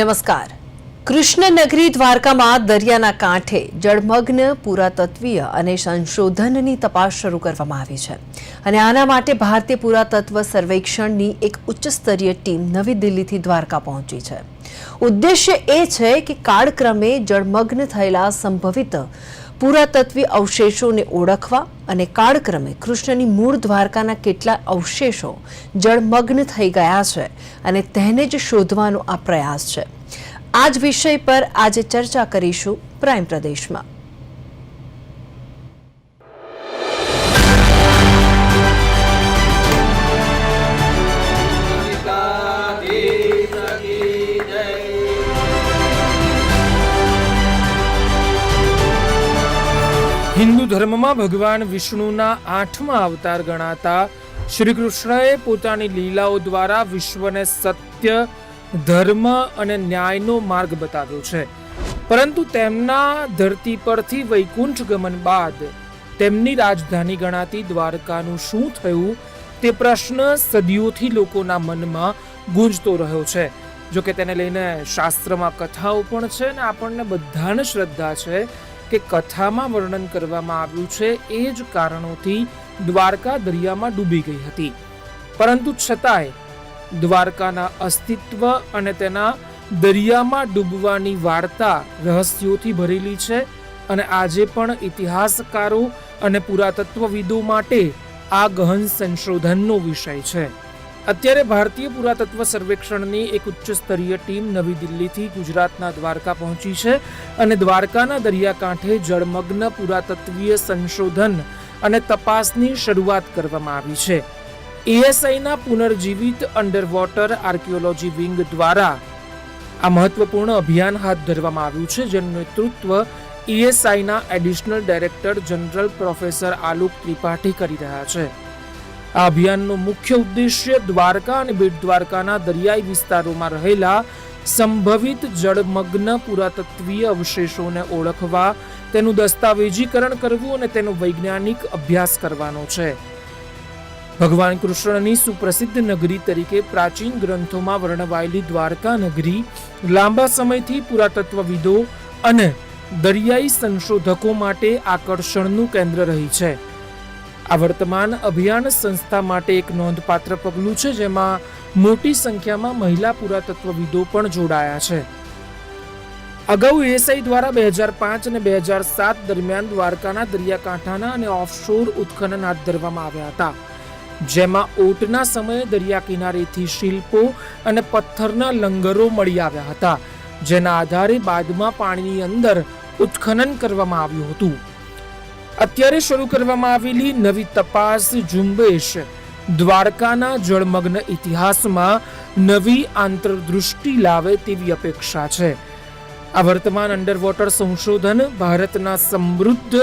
નમસ્કાર. કૃષ્ણનગરી દ્વારકામાં દરિયાના કાંઠે જળમગ્ન, પુરાતત્વીય અને સંશોધનની તપાસ શરૂ કરવામાં આવી છે. અને આના માટે ભારતીય પુરાતત્વ સર્વેક્ષણની એક ઉચ્ચસ્તરીય ટીમ નવી દિલ્હીથી દ્વારકા પહોંચી છે. ઉદ્દેશ્ય એ છે કે કાળક્રમે જળમગ્ન થયેલા સંભવિત પુરાતત્વીય અવશેષોને ઓળખવા અને કાળક્રમે કૃષ્ણની મૂળ દ્વારકાના કેટલા અવશેષો જળમગ્ન થઈ ગયા છે અને તેને જ શોધવાનો આ પ્રયાસ છે. આ જ વિષય પર આજે ચર્ચા કરીશું પ્રાઇમ પ્રદેશમાં. હિન્દુ ધર્મમાં ભગવાન વિષ્ણુના આઠમા અવતાર ગણાતા શ્રી કૃષ્ણએ પોતાની લીલાઓ દ્વારા વિશ્વને સત્ય, ધર્મ અને ન્યાયનો માર્ગ બતાવ્યો છે. પરંતુ તેમના ધરતી પરથી વૈકુંઠ ગમન બાદ તેમની રાજધાની ગણાતી દ્વારકાનું શું થયું તે પ્રશ્ન સદીઓથી લોકોના મનમાં ગુંજતો રહ્યો છે. જો કે તેને લઈને શાસ્ત્રમાં કથાઓ પણ છે અને આપણને બધાને શ્રદ્ધા છે કે કથામાં વર્ણન કરવામાં આવ્યું છે એ જ કારણોથી દ્વારકા દરિયામાં ડૂબી ગઈ હતી. પરંતુ છતાંય દ્વારકાના અસ્તિત્વ અને તેના દરિયામાં ડૂબવાની વાર્તા રહસ્યોથી ભરેલી છે અને આજે પણ ઇતિહાસકારો અને પુરાતત્વવિદો માટે આ ગહન સંશોધનનો વિષય છે. અત્યારે ભારતીય પુરાતત્વ સર્વેક્ષણની એક ઉચ્ચ સ્તરીય ટીમ નવી દિલ્હીથી ગુજરાતના દ્વારકા પહોંચી છે અને દ્વારકાના દરિયાકાંઠે જળમગ્ન પુરાતત્વીય સંશોધન અને તપાસની શરૂઆત કરવામાં આવી છે. એએસઆઈના પુનર્જીવિત અંડરવોટર આર્કિયોલોજી વિંગ દ્વારા આ મહત્વપૂર્ણ અભિયાન હાથ ધરવામાં આવ્યું છે, જેનું નેતૃત્વ ઈએસઆઈના additional director general professor Alok Tripathi કરી રહ્યા છે. આ અભિયાનનો મુખ્ય ઉદ્દેશ્ય દ્વારકા અને બેટ દ્વારકાના દરિયાઈ વિસ્તારોમાં રહેલા સંભવિત જળમગ્ન પુરાતત્વીય અવશેષોને ઓળખવા, તેનું દસ્તાવેજીકરણ કરવું અને તેનો વૈજ્ઞાનિક અભ્યાસ કરવાનો છે. ભગવાન કૃષ્ણની સુપ્રસિદ્ધ નગરી તરીકે પ્રાચીન ગ્રંથોમાં વર્ણવાયેલી દ્વારકા નગરી, લાંબા સમયથી પુરાતત્વવિદો અને દરિયાઈ સંશોધકો માટે આકર્ષણનું કેન્દ્ર રહી છે. આ વર્તમાન અભિયાન સંસ્થા માટે એક નોંધપાત્ર પગલું છે, જેમાં મોટી સંખ્યામાં મહિલા પુરાતત્વવિદો પણ જોડાયા છે. અગાઉ એએસઆઈ દ્વારા બે હજાર પાંચ અને બે હજાર સાત દરમિયાન દ્વારકાના દરિયાકાંઠાના અને ઓફશોર ઉત્ખનન હાથ ધરવામાં આવ્યા હતા. જેમાં ઓટના સમયે દરિયા કિનારેથી શિલ્પો અને પથ્થરના લંગરો મળી આવ્યા હતા, જેના આધારે બાદમાં પાણીની અંદર ઉત્ખનન કરવામાં આવ્યું હતું. અત્યારે શરૂ કરવામાં આવેલી નવી તપાસ ઝુંબેશ. દ્વારકાના જળમગ્ન ઇતિહાસમાં નવી આંતરદૃષ્ટિ લાવે તેવી અપેક્ષા છે. આ વર્તમાન અંડરવોટર સંશોધન ભારતના સમૃદ્ધ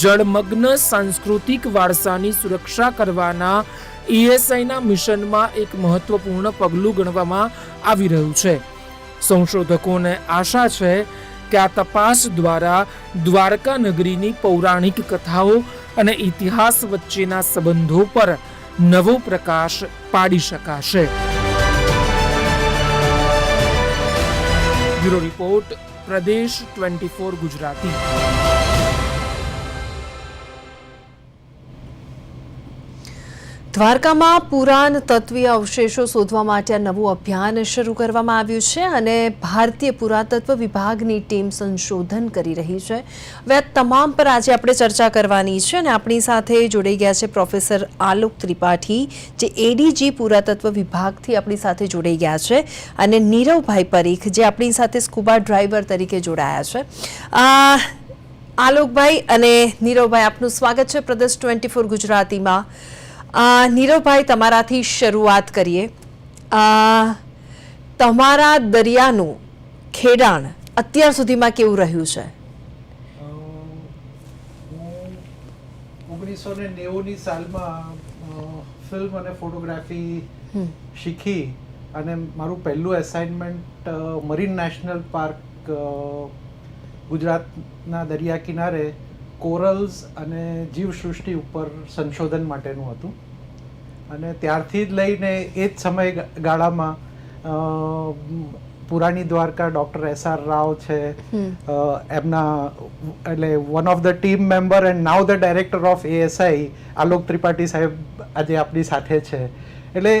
જળમગ્ન સાંસ્કૃતિક વારસાની સુરક્ષા કરવાના ઈએસઆઈના મિશનમાં એક મહત્વપૂર્ણ પગલું ગણવામાં આવી રહ્યું છે. સંશોધકોને આશા છે કે આ તપાસ દ્વારા દ્વારકા નગરીની પૌરાણિક કથાઓ અને ઇતિહાસ વચ્ચેના સંબંધો પર નવો પ્રકાશ પાડી શકાશે. બ્યુરો રિપોર્ટ, પ્રદેશ ટ્વેન્ટી ફોર ગુજરાતી. દ્વારકામાં પુરાણ તત્વીય અવશેષો શોધવા માટે આ નવું અભિયાન શરૂ કરવામાં આવ્યું છે અને ભારતીય પુરાતત્વ વિભાગની ટીમ સંશોધન કરી રહી છે. હવે તમામ પર આજે આપણે ચર્ચા કરવાની છે અને આપણી સાથે જોડાઈ ગયા છે પ્રોફેસર આલોક ત્રિપાઠી, જે એડીજી પુરાતત્વ વિભાગથી આપણી સાથે જોડાઈ ગયા છે, અને નીરવભાઈ પરીખ, જે આપણી સાથે સ્કુબા ડ્રાઈવર તરીકે જોડાયા છે. આલોકભાઈ અને નીરવભાઈ, આપનું સ્વાગત છે પ્રદેશ ટ્વેન્ટી ફોર ગુજરાતીમાં. નીરવભાઈ તમારાથી શરૂઆત કરીએ. તમારા દરિયાનું ખેડાણ અત્યાર સુધીમાં કેવું રહ્યું છે? ઓગણીસો ને નેવુંની સાલમાં ફિલ્મ અને ફોટોગ્રાફી શીખી અને મારું પહેલું એસાઇનમેન્ટ મરીન નેશનલ પાર્ક ગુજરાતના દરિયા કિનારે કોરલ્સ અને જીવસૃષ્ટિ ઉપર સંશોધન માટેનું હતું. અને ત્યારથી જ લઈને એ જ સમયગાળામાં પુરાણી Dwarka doctor S R Rao છે એમના એટલે one of the team member and now the director of ASI Alok Tripathi સાહેબ આજે આપણી સાથે છે. એટલે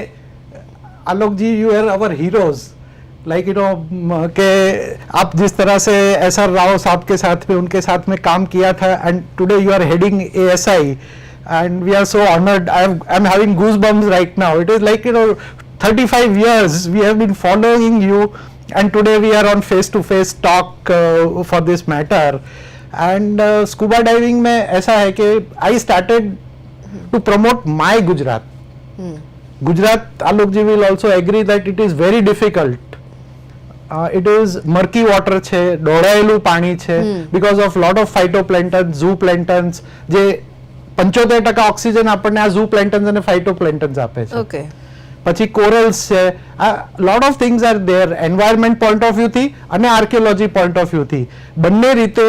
Alokji you are our heroes like you know के आप जिस तरह से एस आर राव साहब के साथ में उनके साथ में काम किया था and today you are heading A S I and we are so honoured I am having goose bumps right now it is like you know thirty five years we have been following you and today we are on face to face talk for this matter and scuba diving में ऐसा है कि I started to promote my Gujarat Gujarat Alok ji will also agree that it is very difficult Uh, is murky water છે દોડાયેલું પાણી છે. Because of lot of phytoplanktons zooplanktons જે પંચોતેર ટકા ઓક્સિજન આપણને આ ઝૂ પ્લેન્ટન્સ અને ફાઇટોપ્લેન્ટન્સ આપે છે. પછી કોરલ્સ છે. આ lot of things are there environment point of વ્યૂથી અને આર્કિયોલોજી પોઈન્ટ ઓફ વ્યૂથી બંને રીતે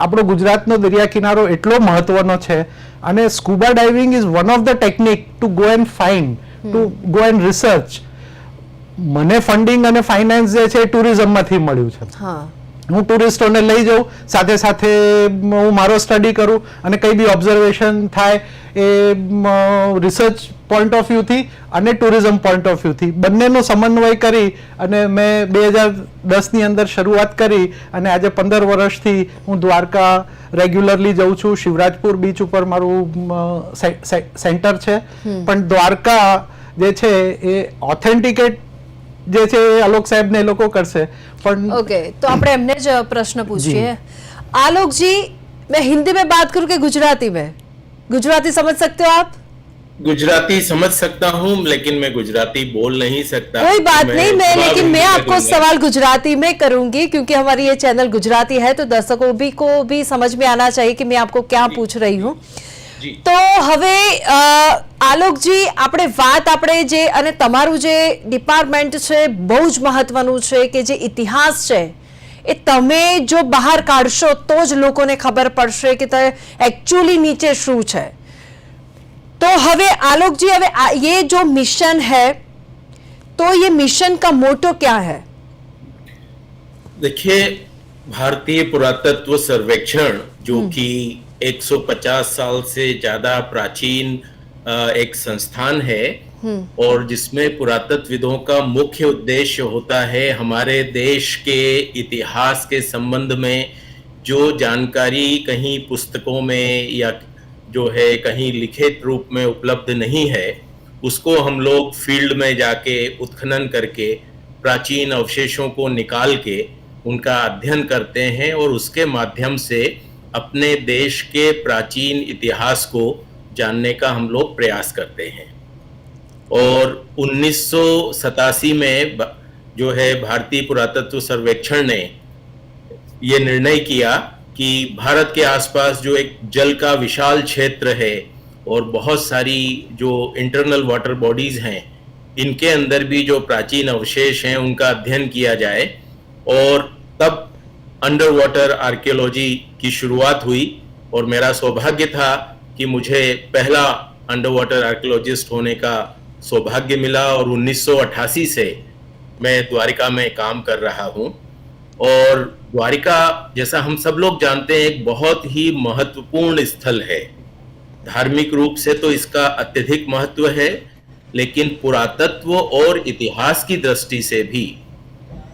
આપણો ગુજરાતનો દરિયા કિનારો એટલો મહત્વનો છે અને scuba diving is one of the technique to go and find to go and research મને ફંડિંગ અને ફાઇનાન્સ જે છે એ ટુરિઝમમાંથી મળ્યું છે. હા. હું ટુરિસ્ટોને લઈ જાઉં સાથે સાથે હું મારો સ્ટડી કરું અને કંઈ બી ઓબ્ઝર્વેશન થાય એ રિસર્ચ પોઈન્ટ ઓફ વ્યૂથી અને ટુરિઝમ પોઈન્ટ ઓફ વ્યૂથી બંનેનો સમન્વય કરી અને મેં બે હજાર દસની અંદર શરૂઆત કરી અને આજે પંદર વર્ષથી હું દ્વારકા રેગ્યુલરલી જઉં છું. શિવરાજપુર બીચ ઉપર મારું સેન્ટર છે. પણ દ્વારકા જે છે એ ઓથેન્ટિકેટ જે છે એ આલોક સાહેબ ને એ લોકો કરશે પણ ओके तो આપણે એમને જ પ્રશ્ન પૂછીએ आलोक जी मैं हिंदी में बात करूं कि गुजराती में गुजराती समझ सकते हो आप गुजराती समझ सकता हूँ लेकिन मैं गुजराती बोल नहीं सकता कोई बात मैं नहीं मैं जवाब लेकिन हिंदी मैं में आपको दूंगा। सवाल गुजराती में करूंगी क्योंकि हमारी ये चैनल गुजराती है तो दर्शकों भी को भी समझ में आना चाहिए कि मैं आपको क्या पूछ रही हूँ જી તો હવે અ, આલોકજી આપણે વાત આપણે જે અને તમારું જે ડિપાર્ટમેન્ટ છે બહુ જ મહત્વનું છે કે જે ઇતિહાસ છે એ તમે જો બહાર કાઢશો તો જ લોકોને ખબર પડશે કે તે એકચ્યુઅલી નીચે શું છે तो हवे आलोक जी हवे आ- ये जो मिशन है तो ये मिशन का मोटो क्या है देखिए भारतीय पुरातत्व सर्वेक्षण जो कि 150 साल से ज़्यादा प्राचीन एक संस्थान है। और जिसमें पुरातत्वविदों का मुख्य उद्देश्य होता है हमारे देश के इतिहास के संबंध में जो जानकारी कहीं पुस्तकों में या जो है कहीं लिखित रूप में उपलब्ध नहीं है उसको हम लोग फ़ील्ड में जाके उत्खनन करके प्राचीन अवशेषों को निकाल के उनका अध्ययन करते हैं और उसके माध्यम से अपने देश के प्राचीन इतिहास को जानने का हम लोग प्रयास करते हैं। और उन्नीस सौ सतासी में जो है भारतीय पुरातत्व सर्वेक्षण ने ये निर्णय किया कि भारत के आसपास जो एक जल का विशाल क्षेत्र है और बहुत सारी जो इंटरनल वाटर बॉडीज हैं, इनके अंदर भी जो प्राचीन अवशेष हैं, उनका अध्ययन किया जाए और तब अंडर वाटर आर्कियोलॉजी की शुरुआत हुई और मेरा सौभाग्य था कि मुझे पहला अंडर वाटर आर्कियोलॉजिस्ट होने का सौभाग्य मिला और 1988 से मैं द्वारिका में काम कर रहा हूँ। और द्वारिका, जैसा हम सब लोग जानते हैं, एक बहुत ही महत्वपूर्ण स्थल है। धार्मिक रूप से तो इसका अत्यधिक महत्व है, लेकिन पुरातत्व और इतिहास की दृष्टि से भी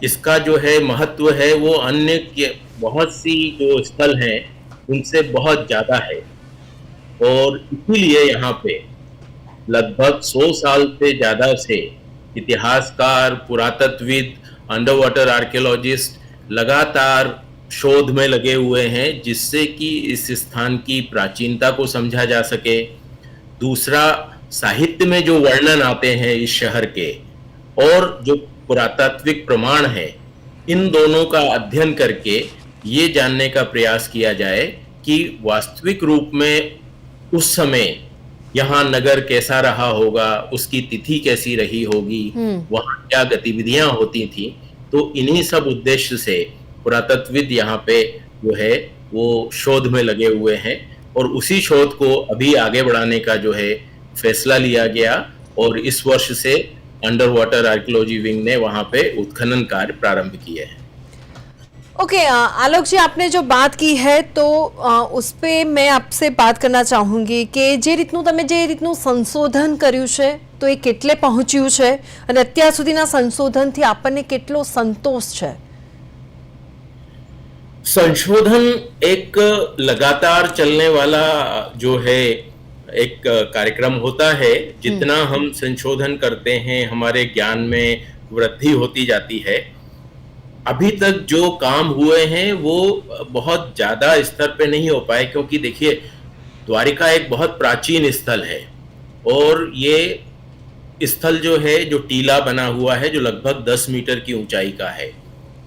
इसका जो है महत्व है, वो अन्य बहुत सी जो स्थल हैं, उनसे बहुत ज़्यादा है। और इसीलिए यहाँ पे लगभग 100 साल से ज़्यादा से इतिहासकार, पुरातत्वविद अंडर वाटर आर्कियोलॉजिस्ट लगातार शोध में लगे हुए हैं, जिससे कि इस स्थान की प्राचीनता को समझा जा सके। दूसरा, साहित्य में जो वर्णन आते हैं इस शहर के, और जो पुरातात्विक प्रमाण है। इन दोनों का अध्ययन करके ये जानने का प्रयास किया जाए कि वास्तविक रूप में उस समय यहाँ नगर कैसा रहा होगा उसकी तिथि कैसी रही होगी वहाँ क्या गतिविधियाँ होती थी तो इन्हीं सब उद्देश्य से पुरातत्वविद यहाँ पे जो है वो शोध में लगे हुए हैं और उसी शोध को अभी आगे बढ़ाने का जो है फैसला लिया गया और इस वर्ष से अंडर वाटर आर्कियोलॉजी विंग ने वहां पे उत्खनन कार्य प्रारंभ किए हैं ओके अ, आलोक जी आपने जो बात की है तो અ, ઉસ પે મેં આપસે બાત કરના ચાહુંગી કે જે રીતનું તમે જે રીતનું સંશોધન કર્યું છે તો એ કેટલે પહોંચ્યું છે અને અત્યાર સુધીના સંશોધનથી આપણને કેટલો સંતોષ છે संशोधन एक लगातार चलने वाला जो है एक कार्यक्रम होता है जितना हम संशोधन करते हैं हमारे ज्ञान में वृद्धि होती जाती है। अभी तक जो काम हुए हैं वो बहुत ज़्यादा स्तर पे नहीं हो पाए क्योंकि देखिए द्वारिका एक बहुत प्राचीन स्थल है और ये स्थल जो है जो टीला बना हुआ है जो लगभग 10 मीटर की ऊंचाई का है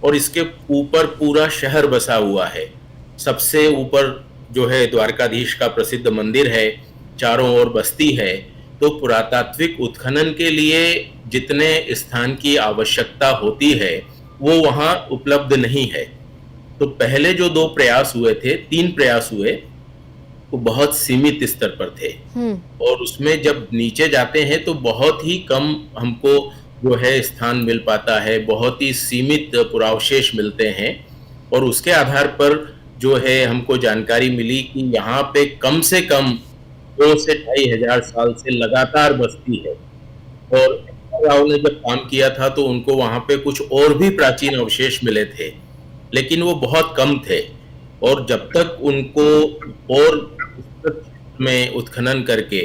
और इसके ऊपर पूरा शहर बसा हुआ है। सबसे ऊपर जो है द्वारकाधीश का प्रसिद्ध मंदिर है चारों ओर बस्ती है तो पुरातात्विक उत्खनन के लिए जितने स्थान की आवश्यकता होती है वो वहाँ उपलब्ध नहीं है। तो पहले जो दो प्रयास हुए थे तीन प्रयास हुए वो बहुत सीमित स्तर पर थे। और उसमें जब नीचे जाते हैं तो बहुत ही कम हमको जो है स्थान मिल पाता है बहुत ही सीमित पुरावशेष मिलते हैं। और उसके आधार पर जो है हमको जानकारी मिली कि यहाँ पे कम से कम दो से ढाई हज़ार साल से लगातार बस्ती है। और राव ने जब काम किया था तो उनको वहाँ पे कुछ और भी प्राचीन अवशेष मिले थे, लेकिन वो बहुत कम थे। और जब तक उनको और में उत्खनन करके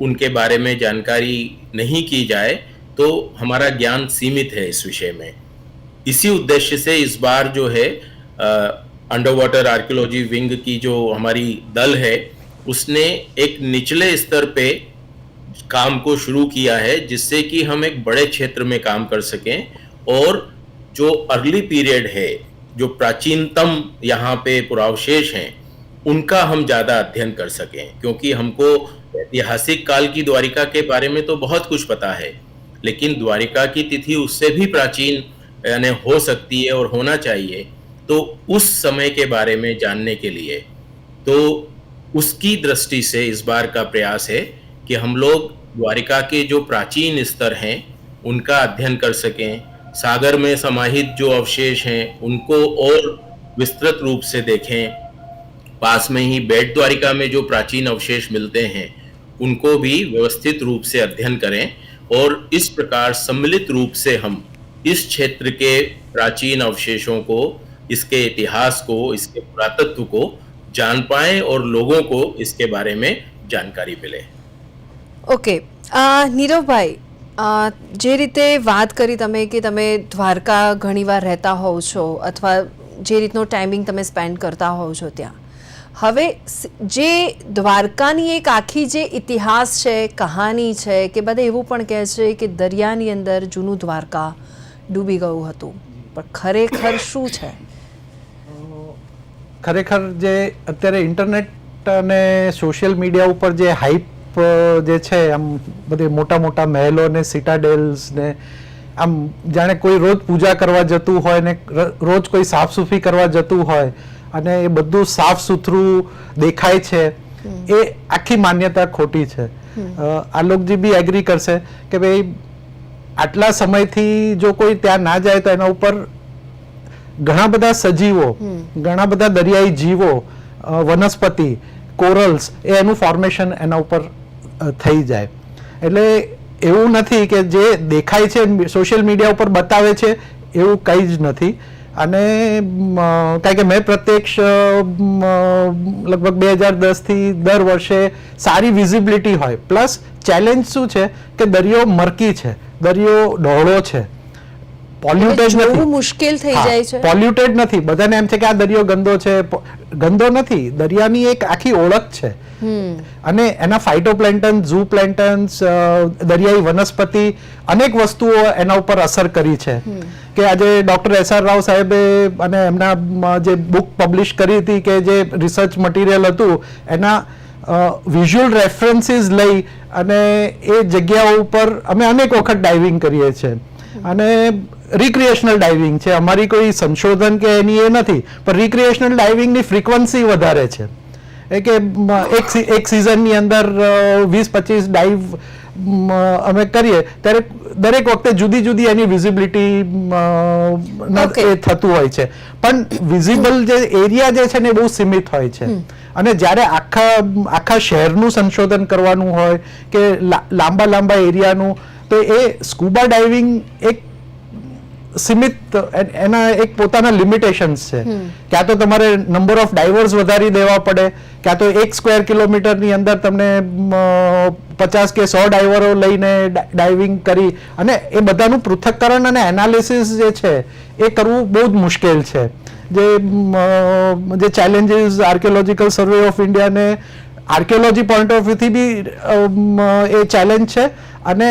उनके बारे में जानकारी नहीं की जाए तो हमारा ज्ञान सीमित है इस विषय में। इसी उद्देश्य से इस बार जो है अंडर वाटर आर्कियोलॉजी विंग की जो हमारी दल है उसने एक निचले स्तर पे काम को शुरू किया है, जिससे कि हम एक बड़े क्षेत्र में काम कर सकें। और जो अर्ली पीरियड है, जो प्राचीनतम यहाँ पे पुरावशेष हैं, उनका हम ज़्यादा अध्ययन कर सकें, क्योंकि हमको ऐतिहासिक काल की द्वारिका के बारे में तो बहुत कुछ पता है। लेकिन द्वारिका की तिथि उससे भी प्राचीन, यानी हो सकती है और होना चाहिए। तो उस समय के बारे में जानने के लिए तो उसकी दृष्टि से इस बार का प्रयास है कि हम लोग द्वारिका के जो प्राचीन स्तर हैं, उनका अध्ययन कर सकें। सागर में समाहित जो अवशेष हैं, उनको और विस्तृत रूप से देखें। पास में ही बेट द्वारिका में जो प्राचीन अवशेष मिलते हैं, उनको भी व्यवस्थित रूप से अध्ययन करें और इस प्रकार सम्मिलित रूप से हम इस क्षेत्र के प्राचीन अवशेषों को, इसके इतिहास को, इसके पुरातत्व को जान पाएं और लोगों को इसके बारे में जानकारी मिले ઓકે અ, નીરવભાઈ અ, જે રીતે વાત કરી તમે કે તમે દ્વારકા ઘણીવાર રહેતા હોવ છો અથવા જે રીતનો ટાઈમિંગ તમે સ્પેન્ડ કરતા હોવ છો ત્યાં હવે સ- જે દ્વારકાની એક આખી જે ઇતિહાસ છે કહાની છે કે બધા એવું પણ કહે છે કે દરિયાની અંદર જૂનું દ્વારકા ડૂબી ગયું હતું પણ ખરેખર શું છે ખરેખર જે અત્યારે ઇન્ટરનેટ અને સોશિયલ મીડિયા ઉપર જે હાઈપ જે છે, આમ બધી મોટા મોટા મહેલો ને સિટાડેલ્સ ને, આમ જાણે કોઈ રોજ પૂજા કરવા જતું હોય ને રોજ કોઈ સાફ સૂફી કરવા જતું હોય અને એ બધું સાફ સુથરું દેખાય છે, એ આખી માન્યતા ખોટી છે. આલોકજી બી એગ્રી કરશે કે ભાઈ આટલા સમયથી જો કોઈ ત્યાં ના જાય તો એના ઉપર ઘણા બધા સજીવો ઘણા બધા દરિયાઈ જીવો વનસ્પતિ કોરલ્સ એનું ફોર્મેશન એના ઉપર થઈ જાય. એટલે એવું નથી કે જે દેખાય છે સોશિયલ મીડિયા ઉપર બતાવે છે એવું કંઈ જ નથી. અને કારણ કે મેં પ્રત્યક્ષ લગભગ બે હજાર દસથી દર વર્ષે સારી વિઝિબિલિટી હોય. પ્લસ ચેલેન્જ શું છે કે દરિયો મરકી છે દરિયો ડહોળો છે. પોલ્યુટેડ નથી. મુશ્કેલ થઈ જાય છે. પોલ્યુટેડ નથી. બધાને એમ છે કે આ દરિયો ગંદો છે. ગંદો નથી. દરિયાની એક આખી ઓળખ છે. અને એના ફાઇટોપ્લેન્ટન ઝૂ પ્લેન્ટન્સ દરિયાઈ વનસ્પતિ અનેક વસ્તુઓ એના ઉપર અસર કરી છે. કે આજે ડોક્ટર એસ આર રાવ સાહેબે અને એમના જે બુક પબ્લિશ કરી હતી કે જે રિસર્ચ મટીરિયલ હતું એના વિઝ્યુઅલ રેફરન્સીસ લઈ અને એ જગ્યાઓ ઉપર અમે અનેક વખત ડાઇવિંગ કરીએ છીએ. અને રિક્રિએશનલ ડાઇવિંગ છે. અમારી કોઈ સંશોધન કે એની એ નથી પણ રિક્રિએશનલ ડાઇવિંગની ફ્રિકવન્સી વધારે છે. એ કે એક એક સિઝનની અંદર વીસ પચીસ ડાઇવ અમે કરીએ ત્યારે દરેક વખતે જુદી જુદી એની વિઝિબિલિટી. એ થતું હોય છે. પણ વિઝિબલ જે એરિયા જે છે ને બહુ સીમિત હોય છે. અને જ્યારે આખા આખા શહેરનું સંશોધન કરવાનું હોય કે લાંબા લાંબા એરિયાનું તો એ સ્કૂબા ડાઇવિંગ એક સીમિત એના એક પોતાના લિમિટેશન્સ છે. ક્યાં તો તમારે નંબર ઓફ ડાઈવર્સ વધારી દેવા પડે ક્યાં તો એક સ્ક્વેર કિલોમીટરની અંદર તમને પચાસ કે સો ડાઈવરો લઈને ડાઇવિંગ કરી અને એ બધાનું પૃથ્થકરણ અને એનાલિસિસ જે છે એ કરવું બહુ જ મુશ્કેલ છે. જે જે ચેલેન્જીસ આર્કિયોલોજીકલ સર્વે ઓફ ઇન્ડિયાને આર્કિયોલોજી પોઈન્ટ ઓફ વ્યૂથી બી એ ચેલેન્જ છે અને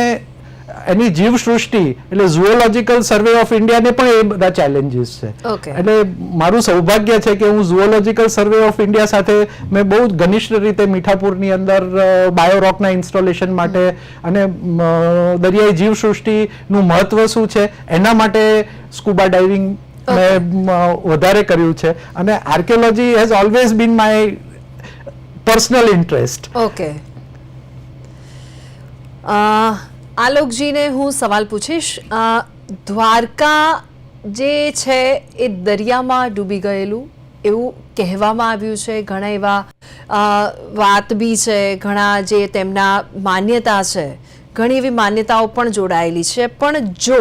એની જીવસૃષ્ટિ એટલે ઝુઓલોજીકલ સર્વે ઓફ ઇન્ડિયાને પણ એ બધા ચેલેન્જીસ છે. એટલે મારું સૌભાગ્ય છે કે હું ઝુઓલોજીકલ સર્વે ઓફ ઇન્ડિયા સાથે મેં બહુ ઘનિષ્ઠ રીતે મીઠાપુરની અંદર બાયોરોકના ઇન્સ્ટોલેશન માટે અને દરિયાઈ જીવસૃષ્ટિનું મહત્વ શું છે એના માટે સ્કૂબા ડાઇવિંગ મેં વધારે કર્યું છે. અને archaeology has always been my personal interest okay આલોકજીને હું સવાલ પૂછીશ. દ્વારકા જે છે એ દરિયામાં ડૂબી ગયેલું એવું કહેવામાં આવ્યું છે. ઘણા એવા વાત બી છે, ઘણા જે તેમના માન્યતા છે, ઘણી એવી માન્યતાઓ પણ જોડાયેલી છે. પણ જો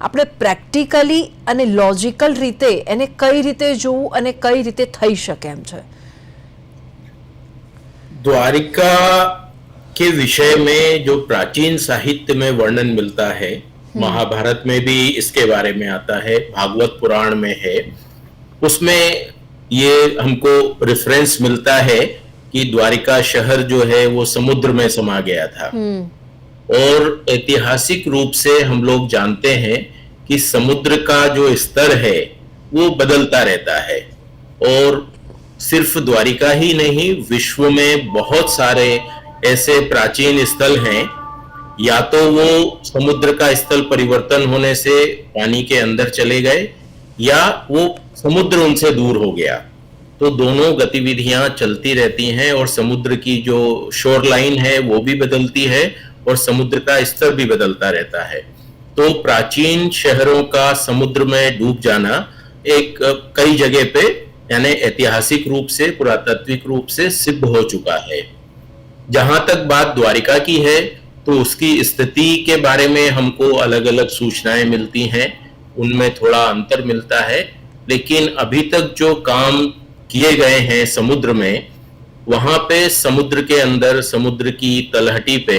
આપણે પ્રેક્ટિકલી અને લોજિકલ રીતે એને કઈ રીતે જોવું અને કઈ રીતે થઈ શકે એમ છે? દ્વારિકા के विषय में जो प्राचीन साहित्य में वर्णन मिलता है महाभारत में भी इसके बारे में आता है भागवत पुराण में है। उसमें ये हमको रेफरेंस मिलता है कि द्वारिका शहर जो है वो समुद्र में समा गया था। और ऐतिहासिक रूप से हम लोग जानते हैं कि समुद्र का जो स्तर है वो बदलता रहता है। और सिर्फ़ द्वारिका ही नहीं विश्व में बहुत सारे ऐसे प्राचीन स्थल हैं, या तो वो समुद्र का स्थल परिवर्तन होने से पानी के अंदर चले गए, या वो समुद्र उनसे दूर हो गया। तो दोनों गतिविधियाँ चलती रहती हैं और समुद्र की जो शोर लाइन है, वो भी बदलती है और समुद्र का स्तर भी बदलता रहता है। तो प्राचीन शहरों का समुद्र में डूब जाना एक कई जगह पे, यानी ऐतिहासिक रूप से, पुरातात्विक रूप से सिद्ध हो चुका है। जहाँ तक बात द्वारिका की है तो उसकी स्थिति के बारे में हमको अलग अलग सूचनाएँ मिलती हैं। उनमें थोड़ा अंतर मिलता है, लेकिन अभी तक जो काम किए गए हैं समुद्र में, वहाँ पे समुद्र के अंदर, समुद्र की तलहटी पे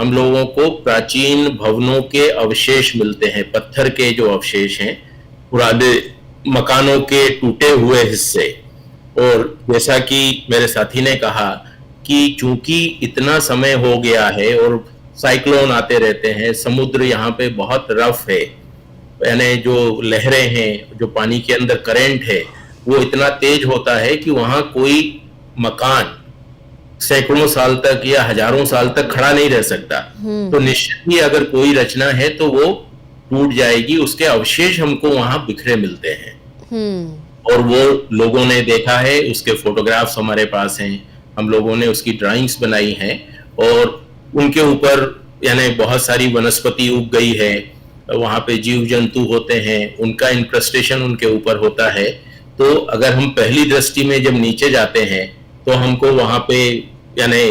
हम लोगों को प्राचीन भवनों के अवशेष मिलते हैं, पत्थर के जो अवशेष हैं, पुराने मकानों के टूटे हुए हिस्से। और जैसा कि मेरे साथी ने कहा कि चूँकि इतना समय हो गया है और साइक्लोन आते रहते हैं समुद्र यहाँ पे बहुत रफ है। यानी जो लहरें हैं जो पानी के अंदर करंट है वो इतना तेज होता है कि वहाँ कोई मकान सैकड़ों साल तक या हज़ारों साल तक खड़ा नहीं रह सकता। तो निश्चित ही अगर कोई रचना है तो वो टूट जाएगी उसके अवशेष हमको वहाँ बिखरे मिलते हैं। हम्म। और वो लोगों ने देखा है उसके फोटोग्राफ्स हमारे पास हैं। हम लोगों ने उसकी ड्राइंग्स बनाई हैं और उनके ऊपर यानी बहुत सारी वनस्पति उग गई है। वहाँ पे जीव जंतु होते हैं उनका इंक्रस्टेशन उनके ऊपर होता है। तो अगर हम पहली दृष्टि में जब नीचे जाते हैं तो हमको वहाँ पे यानी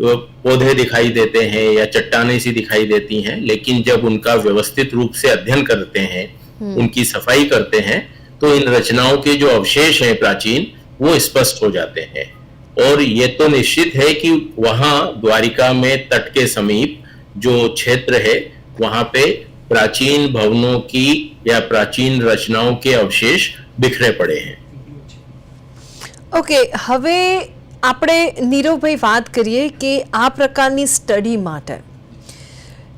पौधे दिखाई देते हैं या चट्टाने सी दिखाई देती हैं लेकिन जब उनका व्यवस्थित रूप से अध्ययन करते हैं उनकी सफ़ाई करते हैं तो इन रचनाओं के जो अवशेष हैं प्राचीन वो स्पष्ट हो जाते हैं। और ये तो निश्चित है कि वहाँ द्वारिका में तट के समीप जो क्षेत्र है वहाँ पे प्राचीन भवनों की या प्राचीन रचनाओं के अवशेष बिखरे पड़े हैं ઓકે હવે આપણે નીરવભાઈ વાત કરીએ કે આ પ્રકારની સ્ટડી માટે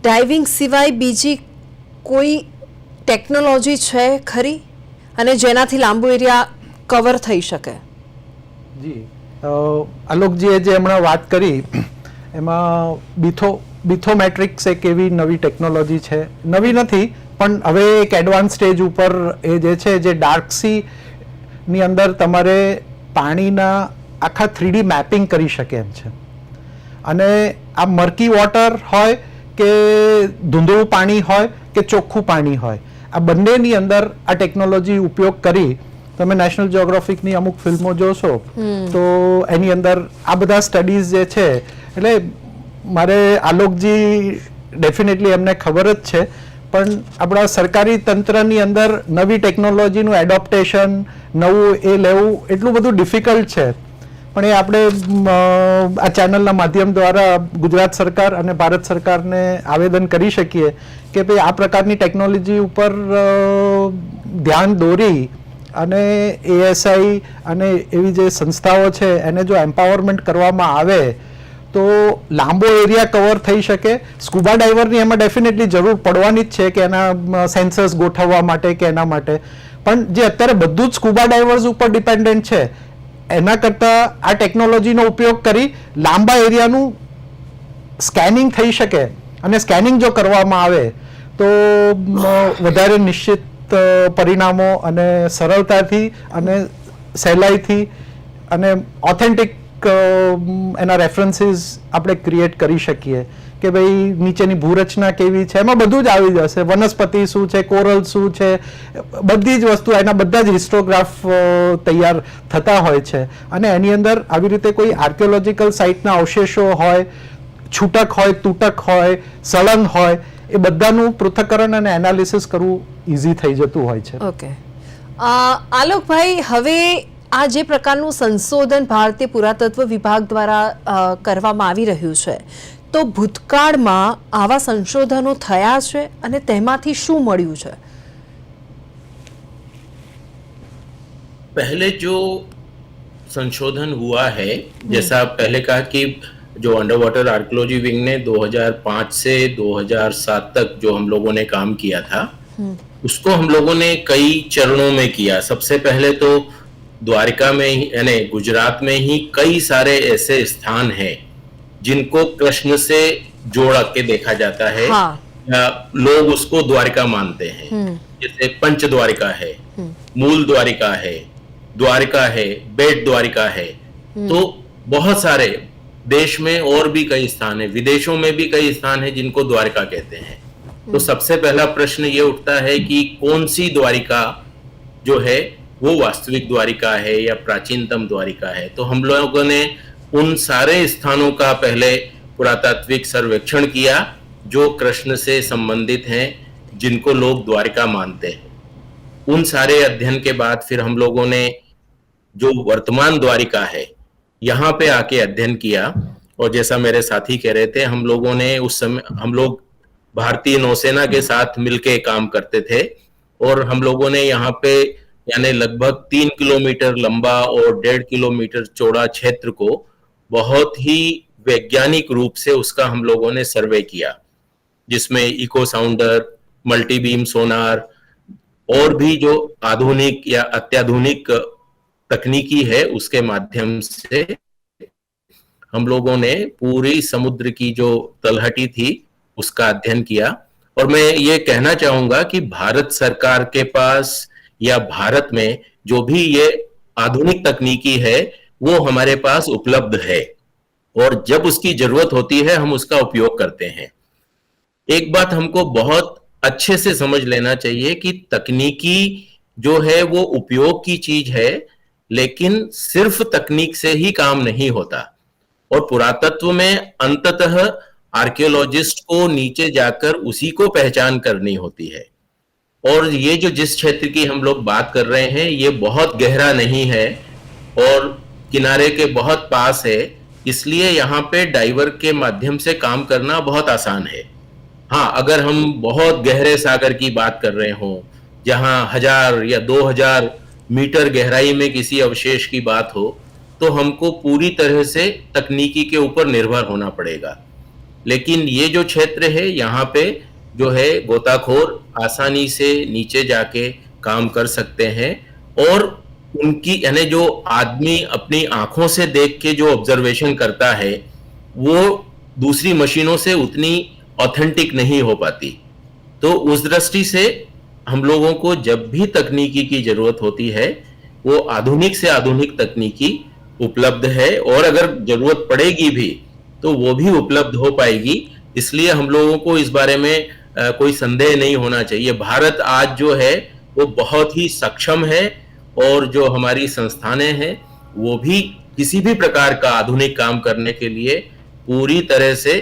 ડાઇવિંગ સિવાય બીજી કોઈ ટેકનોલોજી છે ખરી અને જેનાથી લાંબુ એરિયા કવર થઈ શકે જી અ, આલોકજીએ જે હમણાં વાત કરી, એમાં બીથો, બીથોમેટ્રિક્સ એક એવી નવી ટેકનોલોજી છે. નવી નથી, પણ હવે એક એડવાન્સ સ્ટેજ ઉપર એ જે છે, જે ડાર્કસીની અંદર તમારે પાણીના આખા થ્રીડી મેપિંગ કરી શકે એમ છે. અને આ મર્કી વોટર હોય કે ધૂંધળું પાણી હોય કે ચોખ્ખું પાણી હોય, આ બંનેની અંદર આ ટેકનોલોજી ઉપયોગ કરી તમે નેશનલ જ્યોગ્રાફિકની અમુક ફિલ્મો જોશો તો એની અંદર આ બધા સ્ટડીઝ જે છે એટલે મારે આલોકજી ડેફિનેટલી એમને ખબર જ છે પણ આપણા સરકારી તંત્રની અંદર નવી ટેકનોલોજીનું એડોપ્ટેશન નવું એ લેવું એટલું બધું ડિફિકલ્ટ છે. પણ એ આપણે આ ચેનલના માધ્યમ દ્વારા ગુજરાત સરકાર અને ભારત સરકારને આવેદન કરી શકીએ કે ભાઈ આ પ્રકારની ટેકનોલોજી ઉપર ધ્યાન દોરી અને એએસઆઈ અને એવી જે સંસ્થાઓ છે, એને જો એમ્પાવરમેન્ટ કરવામાં આવે, તો લાંબો એરિયા કવર થઈ શકે. સ્કુબા ડાઈવરની એમાં ડેફિનેટલી જરૂર પડવાની જ છે કે એના સેન્સર્સ ગોઠવવા માટે કે એના માટે. પણ જે અત્યારે બધું જ સ્કુબા ડાઈવર્સ ઉપર ડિપેન્ડન્ટ છે, એના કરતાં આ ટેકનોલોજીનો ઉપયોગ કરી લાંબા એરિયાનું સ્કેનિંગ થઈ શકે. અને સ્કેનિંગ જો કરવામાં આવે, તો વધારે નિશ્ચિત પરિણામો અને સરળતાથી અને સહેલાઈથી અને ઓથેન્ટિક એના રેફરન્સીસ આપણે ક્રિએટ કરી શકીએ કે ભાઈ નીચેની ભૂરચના કેવી છે, એમાં બધું જ આવી જશે. વનસ્પતિ શું છે, કોરલ શું છે, બધી જ વસ્તુ એના બધા જ હિસ્ટોગ્રાફ તૈયાર થતા હોય છે. અને એની અંદર આવી રીતે કોઈ આર્કિયોલોજીકલ સાઇટના અવશેષો હોય, છૂટક હોય, તૂટક હોય, સળંગ હોય એ બધાનું પૃથ્થકરણ અને એનાલિસિસ કરવું ઇઝી થઈ જતું હોય છે ઓકે અ, આલોકભાઈ હવે આ જે પ્રકારનું સંશોધન ભારતીય પુરાતત્વ વિભાગ દ્વારા અ, કરવામાં આવી રહ્યું છે તો ભૂતકાળમાં આવા સંશોધનો થયા છે અને તેમાંથી શું મળ્યું છે पहले जो संशोधन हुआ है जैसा आप पहले कहा कि जो अंडर वाटर आर्कोलॉजी विंग ने 2005 से 2007 तक जो हम लोगों ने काम किया था उसको हम लोगों ने कई चरणों में किया। सबसे पहले तो द्वारका में ही यानी गुजरात में ही कई सारे ऐसे स्थान हैं जिनको कृष्ण से जोड़ के देखा जाता है। हाँ। या लोग उसको द्वारिका मानते हैं। जैसे पंच द्वारिका है मूल द्वारिका है द्वारिका है बेट द्वारिका है। तो बहुत सारे देश में और भी कई स्थान है विदेशों में भी कई स्थान है जिनको द्वारिका कहते हैं। तो सबसे पहला प्रश्न ये उठता है कि कौन सी द्वारिका जो है वो वास्तविक द्वारिका है या प्राचीनतम द्वारिका है? तो हम लोगों ने उन सारे स्थानों का पहले पुरातात्विक सर्वेक्षण किया जो कृष्ण से संबंधित हैं जिनको लोग द्वारिका मानते हैं। उन सारे अध्ययन के बाद फिर हम लोगों ने जो वर्तमान द्वारिका है यहाँ पे आके अध्ययन किया और जैसा मेरे साथी कह रहे थे, हम लोगों ने उस समय, हम लोग भारतीय नौसेना के साथ मिलके काम करते थे और हम लोगों ने यहाँ पे यानी लगभग तीन किलोमीटर लंबा और डेढ़ किलोमीटर चौड़ा क्षेत्र को बहुत ही वैज्ञानिक रूप से उसका हम लोगों ने सर्वे किया, जिसमें echo sounder multi beam sonar और भी जो आधुनिक या अत्याधुनिक तकनीकी है, उसके माध्यम से हम लोगों ने पूरी समुद्र की जो तलहटी थी, उसका अध्ययन किया। और मैं ये कहना चाहूँगा कि भारत सरकार के पास या भारत में जो भी ये आधुनिक तकनीकी है, वो हमारे पास उपलब्ध है। और जब उसकी ज़रूरत होती है, हम उसका उपयोग करते हैं। एक बात हमको बहुत अच्छे से समझ लेना चाहिए कि तकनीकी जो है, वो उपयोग की चीज़ है लेकिन सिर्फ़ तकनीक से ही काम नहीं होता। और पुरातत्व में अंततः आर्कियोलॉजिस्ट को नीचे जाकर उसी को पहचान करनी होती है। और ये जो जिस क्षेत्र की हम लोग बात कर रहे हैं, ये बहुत गहरा नहीं है और किनारे के बहुत पास है, इसलिए यहाँ पे डाइवर के माध्यम से काम करना बहुत आसान है। हाँ अगर हम बहुत गहरे सागर की बात कर रहे हो, जहाँ हज़ार या दो हज़ार मीटर गहराई में किसी अवशेष की बात हो तो हमको पूरी तरह से तकनीकी के ऊपर निर्भर होना पड़ेगा। लेकिन ये जो क्षेत्र है, यहाँ पे जो है, गोताखोर आसानी से नीचे जाके काम कर सकते हैं और उनकी, यानी जो आदमी अपनी आँखों से देख के जो ऑब्जर्वेशन करता है, वो दूसरी मशीनों से उतनी ऑथेंटिक नहीं हो पाती। तो उस दृष्टि से हम लोगों को जब भी तकनीकी की ज़रूरत होती है वो आधुनिक से आधुनिक तकनीकी उपलब्ध है और अगर ज़रूरत पड़ेगी भी तो वो भी उपलब्ध हो पाएगी। इसलिए हम लोगों को इस बारे में अ, कोई संदेह नहीं होना चाहिए। भारत आज जो है वो बहुत ही सक्षम है और जो हमारी संस्थानें हैं वो भी किसी भी प्रकार का आधुनिक काम करने के लिए पूरी तरह से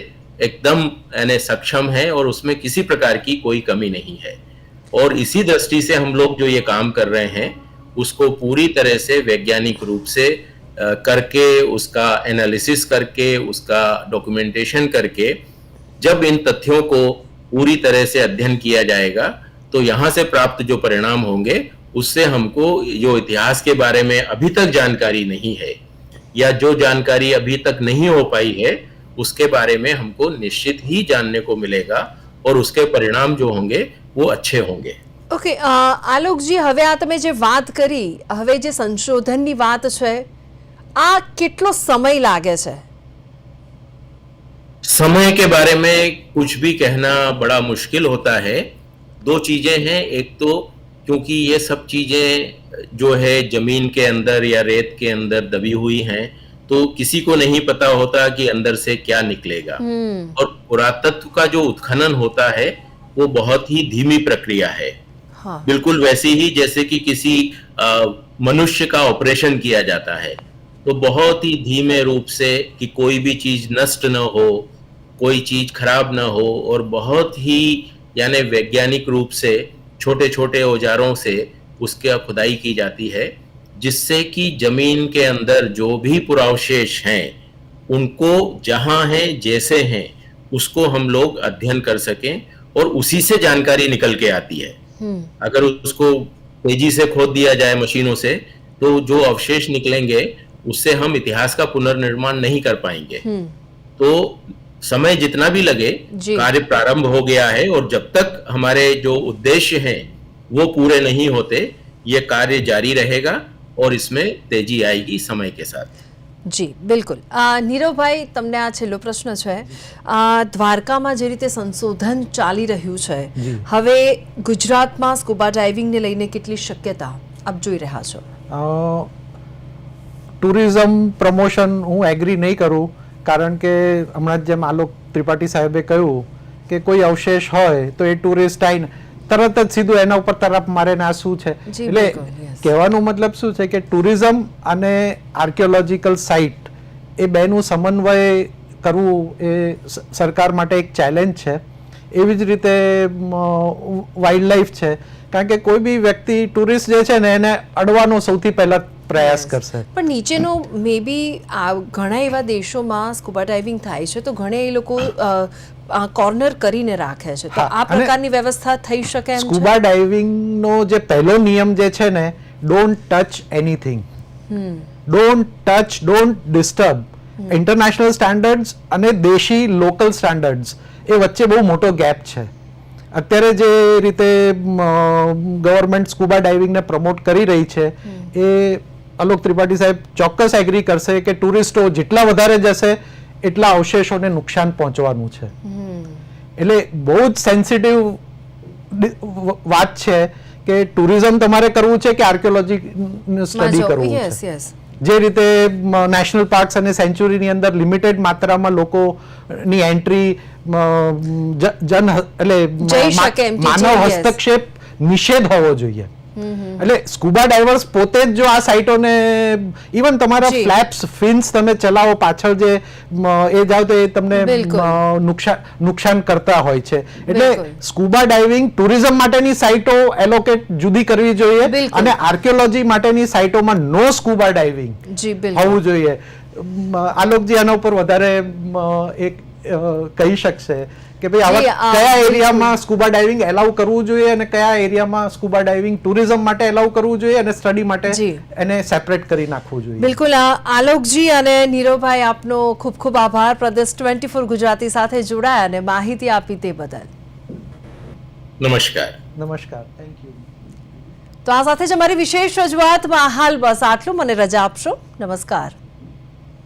एकदम यानी सक्षम है और उसमें किसी प्रकार की कोई कमी नहीं है। और इसी दृष्टि से हम लोग जो ये काम कर रहे हैं, उसको पूरी तरह से वैज्ञानिक रूप से करके, उसका एनालिसिस करके, उसका डॉक्यूमेंटेशन करके, जब इन तथ्यों को पूरी तरह से अध्ययन किया जाएगा तो यहाँ से प्राप्त जो परिणाम होंगे, उससे हमको जो इतिहास के बारे में अभी तक जानकारी नहीं है, या जो जानकारी अभी तक नहीं हो पाई है, उसके बारे में हमको निश्चित ही जानने को मिलेगा, और उसके परिणाम जो होंगे वो अच्छे होंगे ઓકે અ, આલોકજી હવે આ તમે જે વાત કરી હવે જે સંશોધનની વાત છે આ કેટલો સમય લાગે છે समय के बारे में कुछ भी कहना बड़ा मुश्किल होता है दो चीजें हैं एक तो क्योंकि ये सब चीजें जो है जमीन के अंदर या रेत के अंदर दबी हुई हैं तो किसी को नहीं पता होता कि अंदर से क्या निकलेगा और पुरातत्व का जो उत्खनन होता है वो बहुत ही धीमी प्रक्रिया है। હા बिल्कुल वैसे ही जैसे कि किसी मनुष्य का ऑपरेशन किया जाता है तो बहुत ही धीमे रूप से कि कोई भी चीज़ नष्ट न हो कोई चीज़ खराब न हो और बहुत ही यानी वैज्ञानिक रूप से छोटे छोटे औजारों से उसकी खुदाई की जाती है जिससे कि ज़मीन के अंदर जो भी पुरावशेष हैं उनको जहाँ हैं जैसे हैं उसको हम लोग अध्ययन कर सकें और उसी से जानकारी निकल के आती है। अगर उसको तेज़ी से खोद दिया जाए मशीनों से तो जो अवशेष निकलेंगे उससे हम इतिहास का पुनर्निर्माण नहीं कर पाएँगे। तो समय जितना भी लगे कार्य प्रारंभ हो गया है और जब तक हमारे जो उद्देश्य हैं वो पूरे नहीं होते ये कार्य जारी रहेगा और इसमें तेज़ी आएगी समय के साथ। જી બિલકુલ. નીરવભાઈ તમને આ છેલ્લો પ્રશ્ન છે. આ દ્વારકામાં જે રીતે સંશોધન ચાલી રહ્યું છે હવે ગુજરાતમાં સ્કુબા ડાઇવિંગને લઈને કેટલી શક્યતા આપ જોઈ રહ્યા છો? ટુરિઝમ પ્રમોશન હું એગ્રી નહીં કરું કારણ કે હમણાં જેમ આલોક ત્રિપાઠી સાહેબે કહ્યું કે કોઈ અવશેષ હોય તો એ ટુરિસ્ટ આવીને તરત જ સીધું એના ઉપર તરફ મારે ના શું છે? એટલે કહેવાનો મતલબ શું છે કે ટુરિઝમ અને આર્કિયોલોજીકલ સાઇટ એ બેનું સમન્વય કરવું એ સરકાર માટે એક ચેલેન્જ છે. એવી જ રીતે વાઇલ્ડ લાઈફ છે. કારણ કે કોઈ બી વ્યક્તિ ટુરિસ્ટ જે છે ને એને અડવાનો સૌથી પહેલા પ્રયાસ કરશે. પણ નીચેનો મે બી આ ઘણા એવા દેશોમાં સ્કુબા ડાઇવિંગ થાય છે તો ઘણા એ લોકો કોર્નર કરીને રાખે છે. તો આ પ્રકારની વ્યવસ્થા થઈ શકે એમ સ્કુબા ડાઇવિંગનો જે પહેલો નિયમ જે છે ને don't touch anything don't touch don't disturb international standards અને દેશી લોકલ સ્ટાન્ડર્ડ્સ એ વચ્ચે બહુ મોટો ગેપ છે. અત્યારે જે રીતે ગવર્મેન્ટ સ્કુબા ડાઇવિંગને પ્રમોટ કરી રહી છે એ અલોક ત્રિપાઠી સાહેબ ચોક્કસ એગ્રી કરશે કે ટુરિસ્ટો જેટલા વધારે જશે એટલા અવશેષોને નુકસાન પહોંચવાનું છે. એટલે બહુ જ સેન્સિટિવ વાત છે કે ટુરિઝમ તમારે કરવું છે કે આર્કિયોલોજી સ્ટડી કરવું છે? જે રીતે નેશનલ પાર્ક્સ અને સેન્ચુરીની અંદર લિમિટેડ માત્રામાં લોકોની એન્ટ્રી જન એટલે માનવ હસ્તક્ષેપ નિષેધ હોવો જોઈએ. એટલે સ્કુબા ડાઇવર્સ પોતે જ જો આ સાઇટોને ઇવન તમારા ફ્લેપ્સ ફિન્સ તમે ચલાવો પાછળ જે એ જાવ તો એ તમને નુકસાન નુકસાન કરતા હોય છે. એટલે. સ્કુબા ડાઇવિંગ ટુરિઝમ માટેની સાઇટો એલોકેટ જુદી કરવી જોઈએ અને આર્કિયોલોજી માટેની સાઇટોમાં નો સ્કુબા ડાઇવિંગ હોવું જોઈએ. આલોકજી આના ઉપર વધારે એક કહી શકશે. કે ભાઈ આવા કયા એરિયામાં સ્કુબા ડાઇવિંગ એલાઉ કરવું જોઈએ અને કયા એરિયામાં સ્કુબા ડાઇવિંગ ટુરિઝમ માટે એલાઉ કરવું જોઈએ અને સ્ટડી માટે એને સેપરેટ કરી નાખવું જોઈએ? બિલકુલ આલોકજી અને નીરવભાઈ આપનો ખૂબ ખૂબ આભાર. પ્રદેશ ટ્વેન્ટી ફોર ગુજરાતી સાથે જોડાયા અને માહિતી આપી તે બદલ. નમસ્કાર. નમસ્કાર થેન્ક યુ તો આ સાથે જ અમારી વિશેષ રજૂઆતમાં હાલ બસ આટલું. મને રજા આપશો. નમસ્કાર.